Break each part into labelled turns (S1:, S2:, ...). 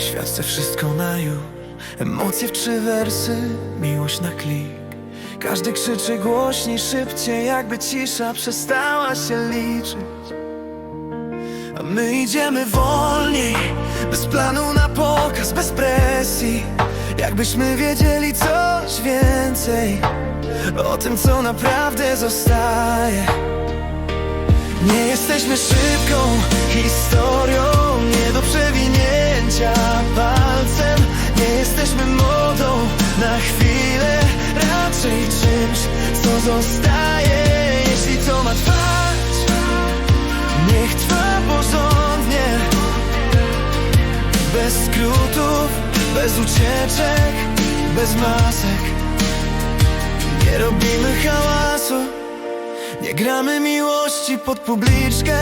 S1: Świat chce wszystko na już. Emocje w trzy wersy, miłość na klik. Każdy krzyczy głośniej, szybciej Jakby cisza przestała się liczyć. A my idziemy wolniej Bez planu na pokaz, bez presji. Jakbyśmy wiedzieli coś więcej O tym, co naprawdę zostaje. Nie jesteśmy szybką historią, zostaje. Jeśli to ma trwać, niech trwa porządnie. Bez skrótów, bez ucieczek, bez masek. Nie robimy hałasu. Nie gramy miłości pod publiczkę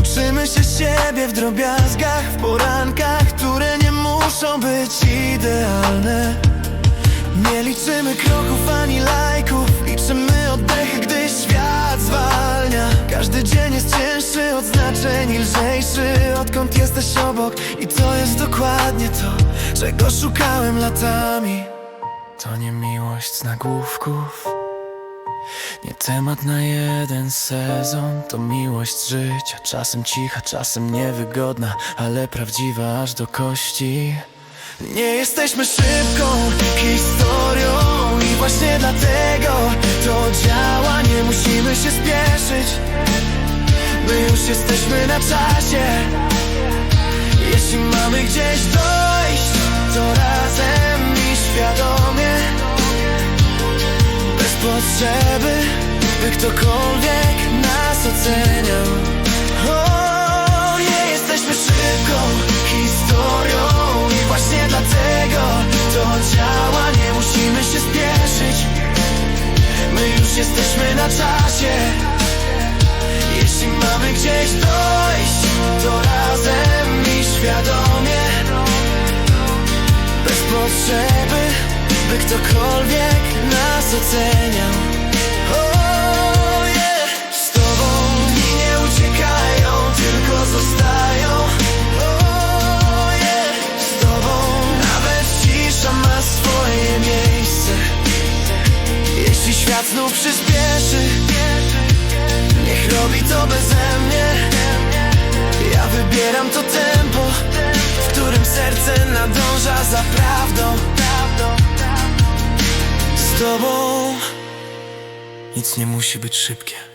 S1: Uczymy się siebie w drobiazgach W porankach, które nie muszą być idealne Nie liczymy kroków ani lajków lżejszy Odkąd jesteś obok? I to jest dokładnie to Czego szukałem latami? To nie miłość z nagłówków. Nie temat na jeden sezon, to miłość życia. Czasem cicha, czasem niewygodna, ale prawdziwa aż do kości. Nie jesteśmy szybką historią i właśnie dlatego to działa Nie musimy się spieszyć, jesteśmy na czasie Jeśli mamy gdzieś dojść, to razem i świadomie bez potrzeby, by ktokolwiek nas oceniał. O, nie jesteśmy szybką historią i właśnie dlatego to działa. Nie musimy się spieszyć, my już jesteśmy na czasie. Jeśli mamy gdzieś dojść, to razem i świadomie bez potrzeby, by ktokolwiek nas oceniał. Tobą nic nie musi być szybkie.